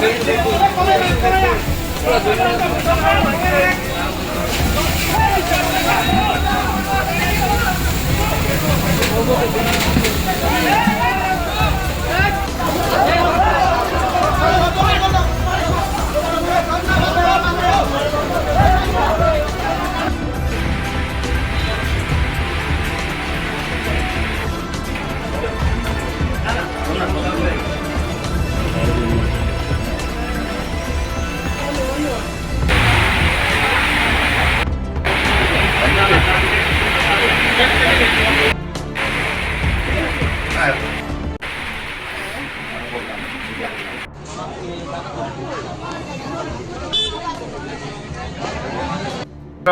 আমরা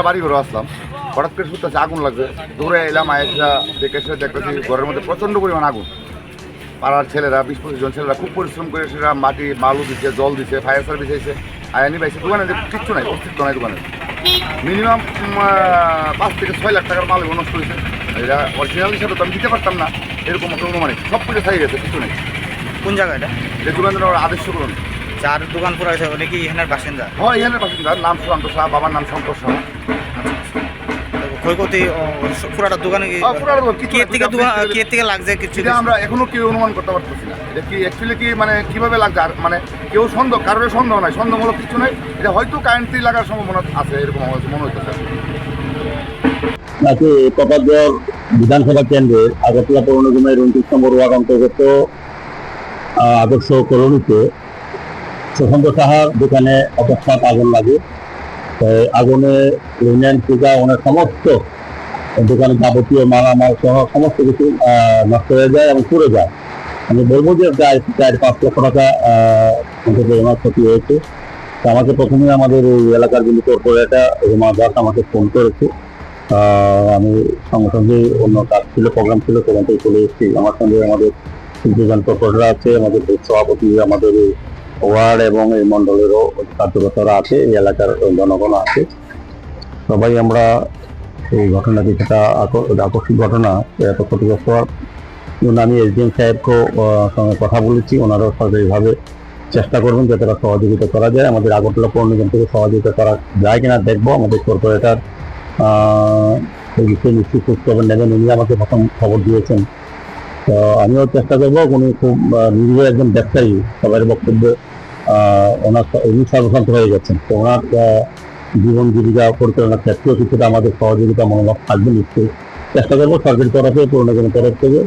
বাড়ি ঘরে আসলাম। হঠাৎ করে শুনতেছে আগুন লাগবে দূরে এলাম আয়েসা দেখে দেখতেছি ঘরের মধ্যে প্রচণ্ড পরিমাণ আগুন। পাড়ার ছেলেরা, বিশ পঁচিশ জন ছেলেরা খুব পরিশ্রম করে সেটা মাটি, বালু দিচ্ছে জল দিচ্ছে ফায়ার সার্ভিস এসে আয়ানি পাইছে দোকানে কিচ্ছু নাই, অস্তিত্ব নাই দোকানে। মিনিমাম পাঁচ থেকে ছয় লাখ টাকার মাল নষ্ট হয়েছে। এটা অরিজিনাল হিসাবে তো আমি দিতে পারতাম না, এরকম একটা অনুমানিক। সব কিছু ছাই গেছে, কিছু নেই। কোন জায়গা এটা? যে দোকান আদেশ করুন। যার দোকান পুরো আছে উনি কি এখানের বাসিন্দা? হয় এখানের বাসিন্দা নাম সুশান্ত শাহ বাবার নাম শঙ্কর শাহ ক্ষয়ক্ষতি পুরাটা দোকানে কি আহ, পুরাটা দোকান, কিছু কি না, এর থেকে কিছু দোকান আপনি- কি এর থেকে লাগছে কিছু আমরা এখনও কেউ অনুমান করতে পারতেছি না। এটা কি অ্যাকচুয়ালি কি মানে কীভাবে লাগছে? আর মানে কেউ সন্দেহ কারোর সন্দেহ নাই সন্দেহমূলক কিছু নাই। এটা হয়তো কারেন্টলি লাগার সম্ভাবনা আছে এরকম মনে হইতেছে। নাকি বিধানসভা কেন্দ্রের আগরতলা পৌর নিগমের উনত্রিশ নম্বর ওয়ার্ড অন্তর্গত আদর্শ কলোনিতে সুশান্ত সাহার দোকানে অকস্মাৎ আগুন লাগে। আগুনে ইউনিয়ন পূজা, ওনার সমস্ত দোকানে যাবতীয় মালামাল সহ সমস্ত কিছু নষ্ট হয়ে যায় এবং পুড়ে যায়। আমি বলব যে প্রায় চার পাঁচ লক্ষ টাকা অন্তত ওনার ক্ষতি হয়েছে। আমাকে প্রথমে আমাদের এই এলাকার যিনি কর্পোরেটর, রুমা দাস আমাকে ফোন করেছে। আমি সঙ্গে সঙ্গে অন্য কাজ ছিল, প্রোগ্রাম ছিল, সেখান থেকে চলে এসেছি। আমার সঙ্গে আমাদের দুজন কর্পোরেটর আছে, আমাদের সভাপতি, আমাদের ওয়ার্ড এবং এই মন্ডলেরও কার্যকর্তারা আছে, এই এলাকার জনগণ আছে। সবাই আমরা এই ঘটনাটি সেটা আক- আকস্মিক ঘটনা, এত ক্ষতিগ্রস্ত হওয়ার জন্য আমি এসডিএম সাহেবকে সঙ্গে কথা বলেছি, ওনারাও সরকারিভাবে চেষ্টা করবেন যাতে তারা সহযোগিতা করা যায়। আমাদের আগরতলা পৌর থেকে সহযোগিতা করা যায় কিনা দেখব। আমাদের কর্পোরেটর এই বিষয়ে নিশ্চিত খোঁজখবর নেবেন উনি আমাকে প্রথম খবর দিয়েছেন। তো আমিও চেষ্টা করব উনি খুব নিরীহ একজন ব্যবসায়ী সবার বক্তব্যে ওনার উনি সর্বশান্ত হয়ে গেছেন। তো ওনার জীবন জীবিকা পরিচালনার ক্ষেত্রেও কিছুটা আমাদের সহযোগিতা মনোভাব থাকবে নিশ্চয়ই। চেষ্টা করব সরকারি তরফে পৌর নিগমের তরফ থেকে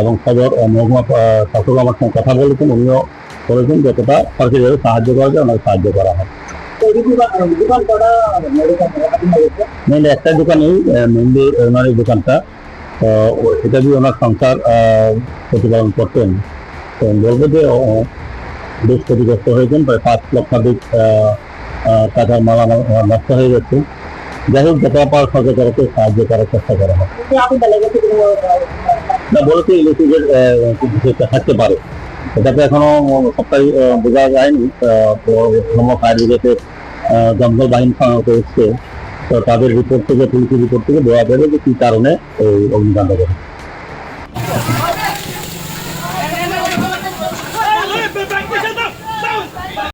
এবং সদর মহকুমা শাসক আমার সঙ্গে কথা বলেছেন উনিও বলেছেন যতটা সরকারিভাবে সাহায্য করা যায় ওনাকে সাহায্য করা হয়। একটা দোকানেই মেইনলি ওনার এই দোকানটা। এটা দিয়ে ওনার সংসার প্রতিপালন করতেন তো বলব যে বেশ ক্ষতিগ্রস্ত হয়েছেন প্রায় পাঁচ লক্ষাধিক টাকার মাল নষ্ট হয়ে গেছে। যাই হোক যতটা পাওয়ার তরফে সাহায্য করার চেষ্টা করা হয়। না বলেছে ইলেকট্রিকের থাকতে পারে। এটা তো এখনও সবটাই বোঝা যায়নি সম্ভব ফায়ার ব্রিগেডের জঙ্গল বাহিনী এসছে তো তাদের রিপোর্ট থেকে, পুলিশের রিপোর্ট থেকে দেওয়া যাবে যে কি কারণে এই অগ্নিকাণ্ড ঘটে।